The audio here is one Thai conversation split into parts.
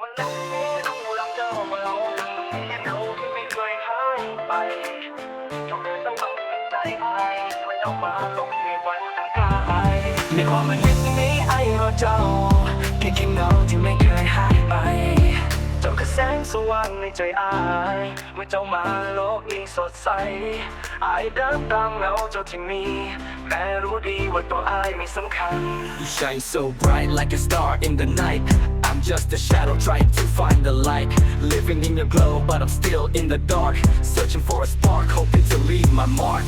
มันเล่นต้องรักเจ้ามาเอาเขาที่ไม่เคยหายไปจงต้องเอาใจไปมันเอามาต้องมีวันกายในความมันเห็นนี้ไอ้เราเจ้าแค่คิดเงาที่ไม่เคยหายไปจ้าคือแสงสว่างในใจอายเมื่อเจ้ามาโลกยิ่งสดใสอายเดินตามเงาเจ้าที่มีแม้รู้ดีว่าตัวอายไม่สำคัญ You shine so bright like a star in the night. I'm just a shadow trying to find the light. Living in your glow, but I'm still in the dark. Searching for a spark, hoping to leave my mark.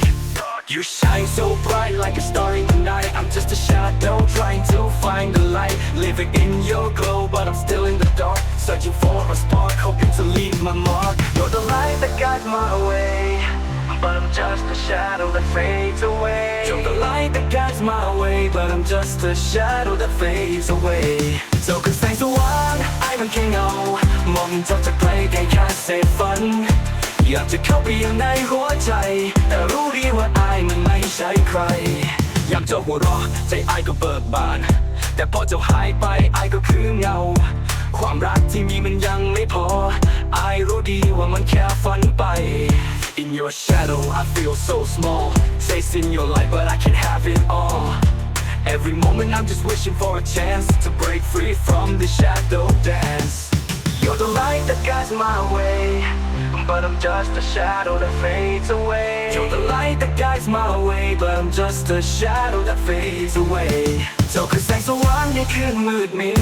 You shine so bright like a star in the night. I'm just a shadow trying to find the light. Living in your glow, but I'm still in the dark. Searching for a spark, hoping to leave my mark. You're the light that guides my way But I'm just a shadow that fades away that guides my way, but I'm just a shadow that fades away. เจ้าคือแสงสว่างไอ้มันแค่เงามองจ้าจากไกลไกลแค่เศษฝัน อยากจะเข้าไปอยู่ในหัวใจ แต่รู้ดีว่าไอ้มันไม่ใช่ใคร อยากจะหัวเราะใจไอ้ายก็เบิกบาน แต่พอเจ้าหายไปไอ้ายก็คือเงา ความรักที่มีมันยังไม่พอไอ้ายรู้ดีว่ามันแค่ฝันไป your shadow I feel so small Chasing your light but I can't have it all Every moment I'm just wishing for a chance To break free from the shadow dance You're the light that guides my way But I'm just a shadow that fades away You're the light that guides my way But I'm just a shadow that fades away เจ้าคือแสงสว่างในคืนมืดมิด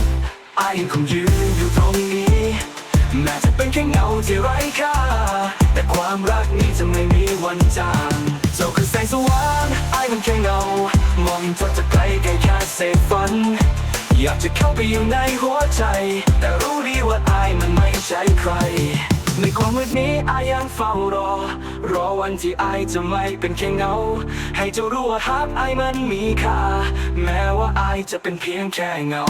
ไอ้ยังคงยืนอยู่ตรงนี้ แม้จะเป็นแค่เงาที่ไร้ค่า แต่ ความรักนี้จะไม่มีวันจางเจ้าคือแสงสว่างไอ้มันแค่เงา มองเจ้าจากไกลไกลแค่เศษฝัน อยากจะเข้าไปอยู่ในหัวใจ แต่รู้ดีว่าไอ้มันไม่ใช่ใคร ในความมืดนี้ไอ้ยังเฝ้ารอ รอวันที่ไอ้จะไม่เป็นแค่เงา ให้เจ้ารู้ว่าฮักไอ้มันมีค่า แม้ว่าไอ้จะเป็นเพียงแค่เงา